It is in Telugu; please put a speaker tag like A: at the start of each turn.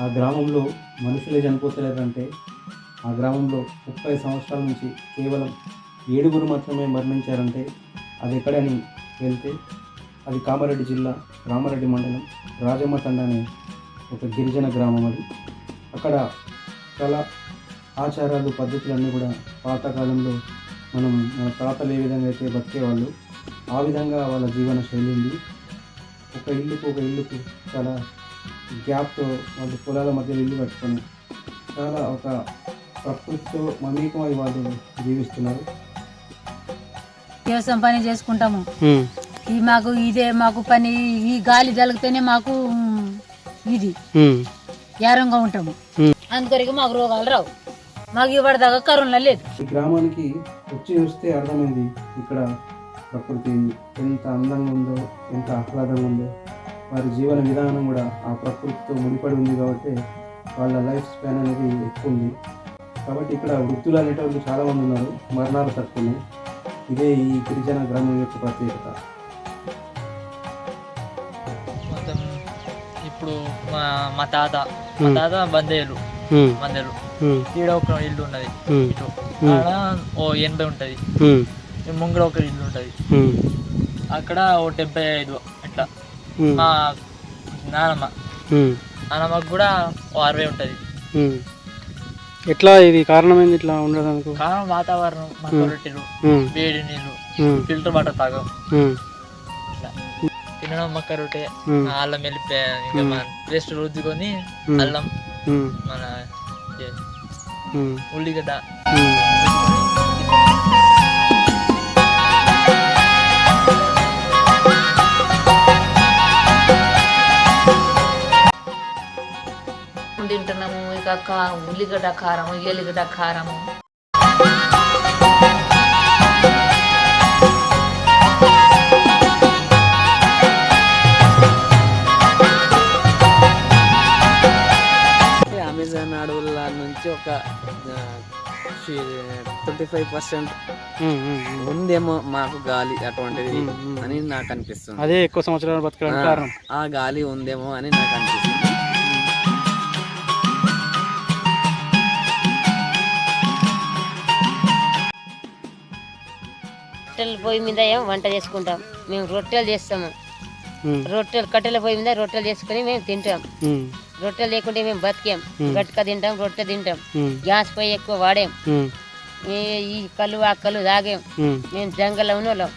A: ఆ గ్రామంలో మనుషులే చనిపోతలేదంటే ఆ గ్రామంలో ముప్పై సంవత్సరాల నుంచి కేవలం ఏడుగురు మాత్రమే మరణించారంటే అది ఎక్కడని వెళ్తే అది కామారెడ్డి జిల్లా రామారెడ్డి మండలం రాజమ్మతండ అనే ఒక గిరిజన గ్రామం అది. అక్కడ చాలా ఆచారాలు పద్ధతులన్నీ కూడా పాతకాలంలో మనం మన తాతలు ఏ విధంగా అయితే బతికేవాళ్ళు ఆ విధంగా వాళ్ళ జీవన శైలి ఉంది. ఒక ఇల్లుకు ఒక ఇల్లుకు చాలా గ్యాప్తో వాళ్ళు పొలాల మధ్యలో ఇల్లు కట్టుకొని చాలా ఒక ప్రకృతితో మమేకమై వాళ్ళు జీవిస్తున్నారు.
B: వ్యవసాయం పని చేసుకుంటాము? ఈ మాకు ఇదే మాకు పని ఈ గాలి జలిగితేనే మాకు ఇది. యారంగా ఉంటాము. అందుకొరకు మాకు రోగాలు రావు. మాకు ఇవ్వడదాకా కరోనా లేదు.
A: ఈ గ్రామానికి వచ్చి చూస్తే అర్థమైంది ఇక్కడ ప్రకృతి ఎంత అందంగా ఉందో ఎంత ఆహ్లాదంగా ఉందో. వారి జీవన విధానం కూడా ఆ ప్రకృతితో ముడిపడి ఉంది కాబట్టి వాళ్ళ లైఫ్ స్పాన్ అనేది ఎక్కువ ఉంది. కాబట్టి ఇక్కడ వృత్తులు అనేటువంటి చాలామంది ఉన్నారు మరణాలు తక్కువనే ఇదే ఈ గిరిజన గ్రామం యొక్క ప్రత్యేకత.
C: మొత్తం ఇప్పుడు మా మా తాత మా తాత బందేలు బందేలు. ఈడ ఒక ఇల్లు ఉన్నది ఇటు. ఓ ఎనభై ఉంటది. ముంగడ ఒక ఇల్లు ఉంటది. అక్కడ ఓ డెబ్బై ఐదు మా నానమ్మ. నానమ్మకు కూడా అరవై ఉంటది.
D: ఎట్లా ఇది కారణం ఏంది ఇట్లా ఉండడానికి
C: కారణం వాతావరణం మక్క రొట్టెలు వేడి నీళ్ళు ఫిల్టర్ వాటర్ తాగం. తినడం మక్క రొట్టె అల్లం వెళ్ళిపోయా పేస్ట్ రుద్దుకొని అల్లం మన ఉల్లిగడ్డ
B: తింటున్నాము. ఇక కా- ఉల్లిగడ్డ కారము ఎల్లిగడ్డ కారము.
E: అమెజాన్ అడవుల నుంచి ఒక ట్వంటీ ఫైవ్ పర్సెంట్ ఉందేమో మాకు గాలి అటువంటిది అని నాకు అనిపిస్తుంది.
D: అదే ఎక్కువ సంవత్సరాలు బతకడానికి కారణం.
E: ఆ గాలి ఉందేమో అని నాకు అనిపిస్తుంది.
F: రొట్టెల పొయ్యి మీద ఏమో వంట చేసుకుంటాం. మేము రొట్టెలు చేస్తాము. రొట్టెలు కట్టెల పొయ్యి మీద రొట్టెలు చేసుకుని మేము తింటాం. రొట్టెలు లేకుంటే మేము బతికాం. గట్క తింటాం రొట్టె తింటాం. గ్యాస్ పొయ్యి ఎక్కువ వాడాం. ఈ కళ్ళు ఆ కళ్ళు తాగాం. మేము జంగల్లో ఉన్న. వాళ్ళం